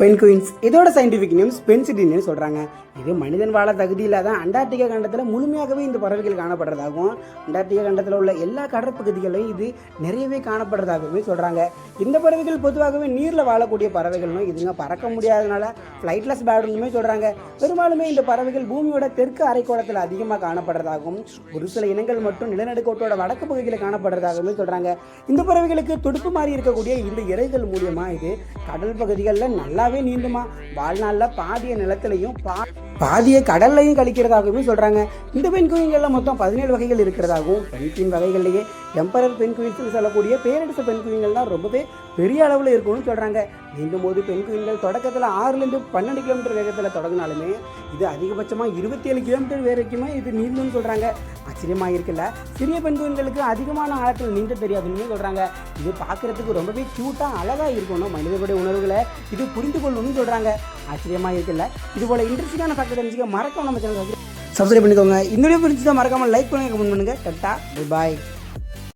Pen queens இதோட scientific name பென்சிடின்னு சொல்கிறாங்க இது மனிதன் வாழ தகுதி இல்லாத அண்டார்டிகா கண்டத்தில் முழுமையாகவே இந்த பறவைகள் காணப்படுறதாகவும் அண்டார்டிகா கண்டத்தில் உள்ள எல்லா கடற்பகுதிகளையும் இது நிறையவே காணப்படுறதாகவே சொல்கிறாங்க இந்த பறவைகள் பொதுவாகவே நீரில் வாழக்கூடிய பறவைகள்னும் இதுங்க பறக்க முடியாதனால ஃப்ளைட்லெஸ் பேர்டுன்னு சொல்கிறாங்க பெரும்பாலுமே இந்த பறவைகள் பூமியோட தெற்கு அரைக்கோளத்தில் அதிகமாக காணப்படுறதாகவும் ஒரு சில இனங்கள் மட்டும் நிலநடுக்கோட்டோட வடக்கு பகுதியில் காணப்படுறதாகவும் சொல்கிறாங்க இந்த பறவைகளுக்கு துடுப்பு மாதிரி இருக்கக்கூடிய இந்த இறைகள் மூலியமாக இது கடல் பகுதிகளில் நல்லா நல்லாவே நீந்துமா? வாழ்நாளில் பாதிய நிலத்திலையும் பா பாதிய கடல்லையும் கழிக்கிறதாகவும் சொல்கிறாங்க இந்த பெண் குயில்களில் மொத்தம் பதினேழு வகைகள் இருக்கிறதாகவும் பெண் வகைகளிலேயே வகைகள்லேயே எம்பரர் பெண் குயில்ஸ்னு சொல்லக்கூடிய பேரரசு பெண் குயில்கள்லாம் ரொம்பவே பெரிய அளவில் இருக்கும்னு சொல்கிறாங்க நீந்தும் போது பெண் குயில்கள் தொடக்கத்தில் ஆறுலேருந்து பன்னெண்டு கிலோமீட்டர் வேகத்தில் தொடங்கினாலுமே இது அதிகபட்சமாக இருபத்தி ஏழு கிலோமீட்டர் வரைக்குமே இது நீந்தும்னு சொல்கிறாங்க ஆச்சரியமாக இருக்குல்ல சிறிய பெண் குயில்களுக்கு அதிகமான ஆழத்தில் நீந்த தெரியாதுன்னு சொல்கிறாங்க இது பார்க்குறதுக்கு ரொம்பவே க்யூட்டாக அழகாக இருக்கணும் மனிதனுடைய உணர்வுகளை. இது புரிந்து கொள்ளணும்னு சொல்கிறாங்க ஆச்சரியமாக இருக்குல்ல இது போல் இன்ட்ரெஸ்டிங்கான பக்கத்தை தெரிஞ்சுக்க மறக்காம நம்ம சேனல் சப்ஸ்கிரைப் பண்ணிக்கோங்க. இந்த வீடியோ தான் மறக்காமல் லைக் பண்ணுங்க கமெண்ட் பண்ணுங்க. டட்டா பாய்